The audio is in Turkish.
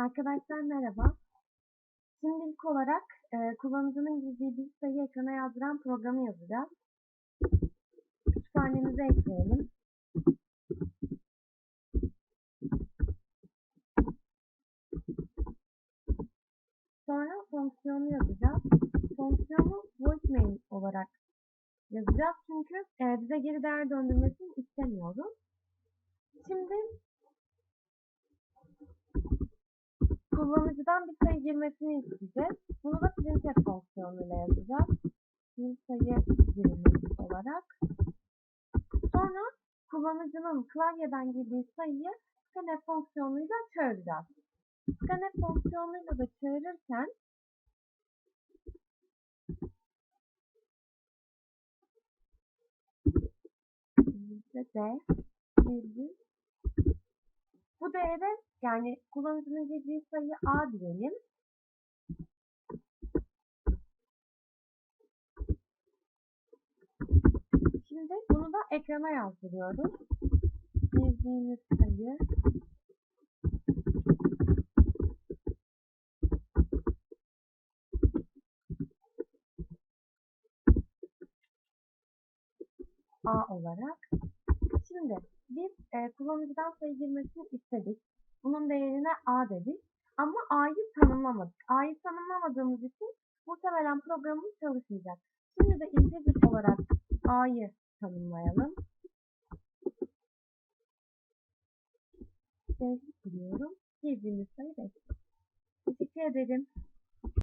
Arkadaşlar merhaba. Şimdi ilk olarak e, kullanıcının girdiği bir sayı ekrana yazdıran programı yazacağız. Kütüphanemize ekleyelim. Sonra fonksiyonu yazacağız. Fonksiyonu voicemail olarak yazacağız çünkü e, bize geri değer döndürmesini istemiyoruz. Şimdi kullanıcıdan bir sayı girmesini isteyeceğiz. Bunu da printf fonksiyonuyla yazacağız. Bir sayı girmesi olarak. Sonra kullanıcının klavyeden girdiği sayıyı scanf fonksiyonuyla çağıracağız. Scanf fonksiyonuyla da çağırırken de virgül bu değere yani kullanıcının girdiği sayı A diyelim. Şimdi bunu da ekrana yazdırıyoruz. Girdiğimiz sayı A olarak. Şimdi biz e, kullanıcıdan sayı girmesini istedik. Bunun değerine A dedik. Ama A'yı tanımlamadık. A'yı tanımlamadığımız için muhtemelen programımız çalışmayacak. Şimdi de integer olarak A'yı tanımlayalım. Değişik kuruyorum. Girdiğimiz sayı 5. Teşekkür ederim.